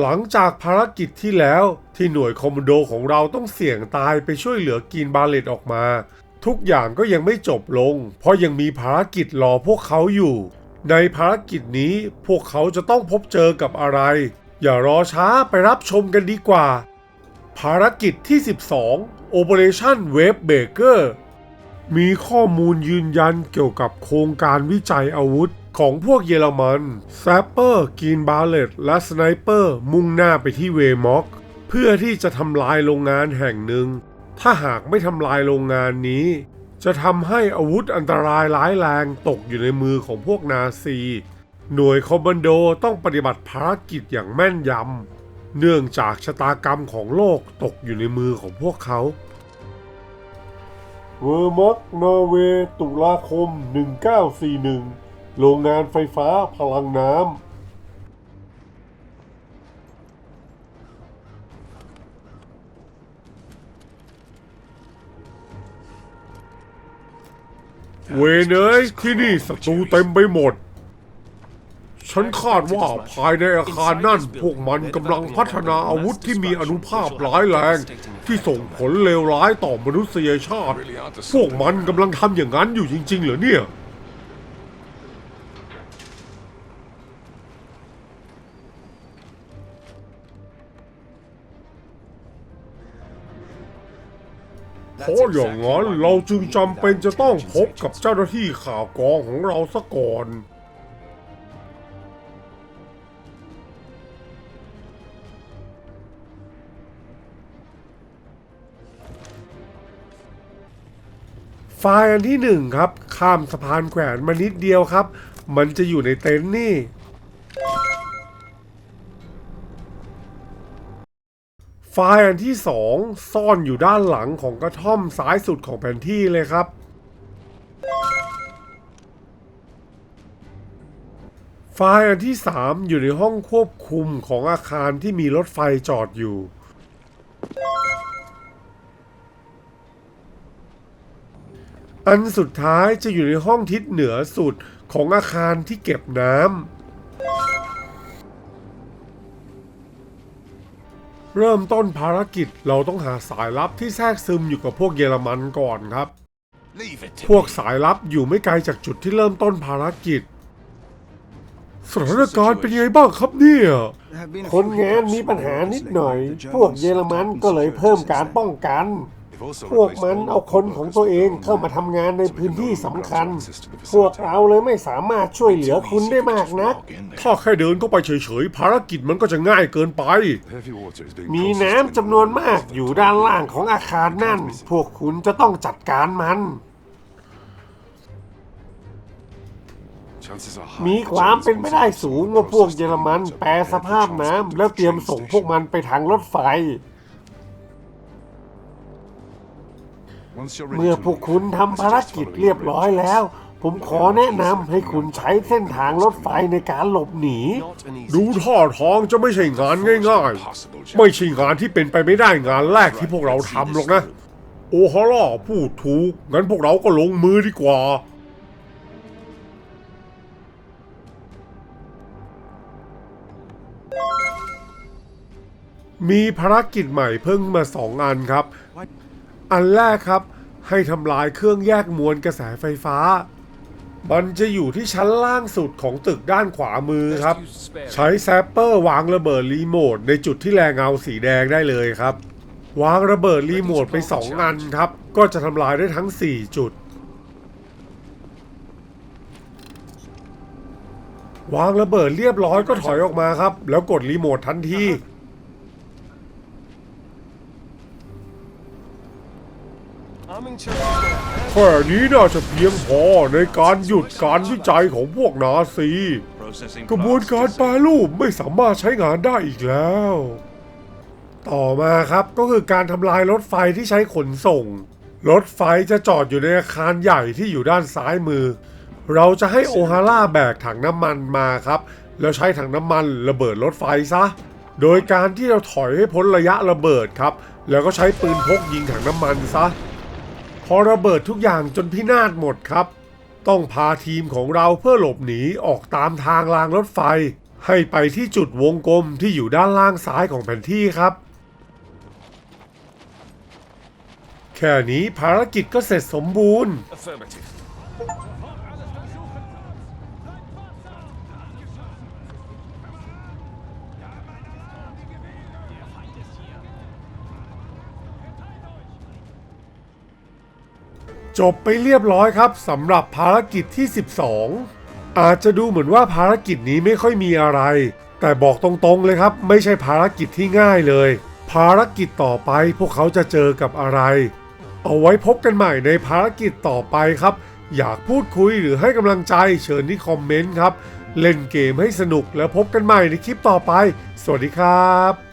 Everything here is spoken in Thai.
หลังจากภารกิจที่แล้วที่หน่วยคอมมานโดของเราต้องเสี่ยงตายไปช่วยเหลือกินบาเลตออกมา ทุกอย่างก็ยังไม่จบลง เพราะยังมีภารกิจรอพวกเขาอยู่ ในภารกิจนี้พวกเขาจะต้องพบเจอกับอะไร อย่ารอช้าไปรับชมกันดีกว่า ภารกิจที่ 12 Operation Wave Breaker มีข้อมูลยืนยันเกี่ยวกับโครงการวิจัยอาวุธ ของพวกเยอรมันแซปเปอร์กีนบาเลตและสไนเปอร์มุ่งหน้าไปที่เวม็อก เพื่อที่จะทำลายโรงงานแห่งหนึ่ง ถ้าหากไม่ทำลายโรงงานนี้ จะทำให้อาวุธอันตรายร้ายแรงตกอยู่ในมือของพวกนาซี หน่วยคอมมานโดต้องปฏิบัติภารกิจอย่างแม่นยำเนื่องจากชะตากรรมของโลกตกอยู่ในมือของพวกเขาเวอร์ม็อกนอร์เวย์ตุลาคม 1941 โรงงานไฟฟ้าพลังน้ำ เวนเอ้ยที่นี่ศัตรูเต็มไปหมด ฉันคาดว่าภายในอาคารนั่นพวกมันกำลังพัฒนาอาวุธที่มีอนุภาพร้ายแรง ที่ส่งผลเลวร้ายต่อมนุษยชาติ พวกมันกำลังทำอย่างนั้นอยู่จริง ๆ เหรอเนี่ย เพราะอย่างนั้นเราจึงจำเป็นจะต้องพบกับเจ้าหน้าที่ข่าวกรองของเราซะก่อนไฟล์อันที่หนึ่งครับ ข้ามสะพานแขวนมานิดเดียวครับ มันจะอยู่ในเต็นท์นี่ ไฟล์อันที่สองซ่อนอยู่ด้านหลังของกระท่อมซ้ายสุดของแผนที่เลยครับ ไฟล์อันที่สามอยู่ในห้องควบคุมของอาคารที่มีรถไฟจอดอยู่ อันสุดท้ายจะอยู่ในห้องทิศเหนือสุดของอาคารที่เก็บน้ำ เริ่มต้นภารกิจเราต้องหาสายลับที่แทรกซึมอยู่กับพวกเยอรมันก่อนครับ Leave it to พวกสายลับอยู่ไม่ไกลจากจุดที่เริ่มต้นภารกิจ สถานการณ์เป็นยังไงบ้างครับเนี่ยคนงานมีปัญหานิดหน่อย พวกเยอรมันก็เลยเพิ่มการป้องกัน พวกมันเอาคนของตัวเองเข้ามาทำงานในพื้นที่สำคัญ พวกเราเลยไม่สามารถช่วยเหลือคุณได้มากนัก ถ้าแค่เดินเข้าไปเฉยๆ ภารกิจมันก็จะง่ายเกินไป มีน้ำจำนวนมากอยู่ด้านล่างของอาคารนั่น พวกคุณจะต้องจัดการมัน มีความเป็นไปได้สูงว่าพวกเยอรมันแปรสภาพน้ำแล้วเตรียมส่งพวกมันไปทางรถไฟ เมื่อพวกคุณทำภารกิจเรียบร้อยแล้ว ผมขอแนะนำให้คุณใช้เส้นทางรถไฟในการหลบหนี ดูท่าทางจะไม่ใช่งานง่ายๆ ไม่ใช่งานที่เป็นไปไม่ได้งานแรกที่พวกเราทำหรอกนะ โอฮาร่าพูดถูก งั้นพวกเราก็ลงมือดีกว่ามีภารกิจใหม่เพิ่งมาสองอันครับ อันแรกครับ ให้ทำลายเครื่องแยกมวลกระแสไฟฟ้า มันจะอยู่ที่ชั้นล่างสุดของตึกด้านขวามือครับ ใช้แซปเปอร์วางระเบิดรีโมทในจุดที่แรงเงาสีแดงได้เลยครับ วางระเบิดรีโมทไป2อันครับ ก็จะทำลายได้ทั้ง 4 จุด วางระเบิดเรียบร้อยก็ถอยออกมาครับ แล้วกดรีโมททันที แค่นี้น่าจะเพียงพอในการหยุดการวิจัยของพวกนาซี กระบวนการแปรรูปไม่สามารถใช้งานได้อีกแล้ว ต่อมาครับก็คือการทำลายรถไฟที่ใช้ขนส่ง รถไฟจะจอดอยู่ในอาคารใหญ่ที่อยู่ด้านซ้ายมือ เราจะให้โอฮาร่าแบกถังน้ำมันมาครับ แล้วใช้ถังน้ำมันระเบิดรถไฟซะ โดยการที่เราถอยให้พ้นระยะระเบิดครับ แล้วก็ใช้ปืนพกยิงถังน้ำมันซะ พอระเบิดทุกอย่างจนพินาศหมดครับ ต้องพาทีมของเราเพื่อหลบหนีออกตามทางรางรถไฟ ให้ไปที่จุดวงกลมที่อยู่ด้านล่างซ้ายของแผนที่ครับ แค่นี้ภารกิจก็เสร็จสมบูรณ์ Affirmative. จบไปเรียบร้อยครับสำหรับภารกิจที่ 12 อาจจะดูเหมือนว่าภารกิจนี้ไม่ค่อยมีอะไร แต่บอกตรงๆเลยครับ ไม่ใช่ภารกิจที่ง่ายเลย ภารกิจต่อไปพวกเขาจะเจอกับอะไร เอาไว้พบกันใหม่ในภารกิจต่อไปครับ อยากพูดคุยหรือให้กำลังใจเชิญที่คอมเมนต์ครับ เล่นเกมให้สนุกแล้วพบกันใหม่ในคลิปต่อไป สวัสดีครับ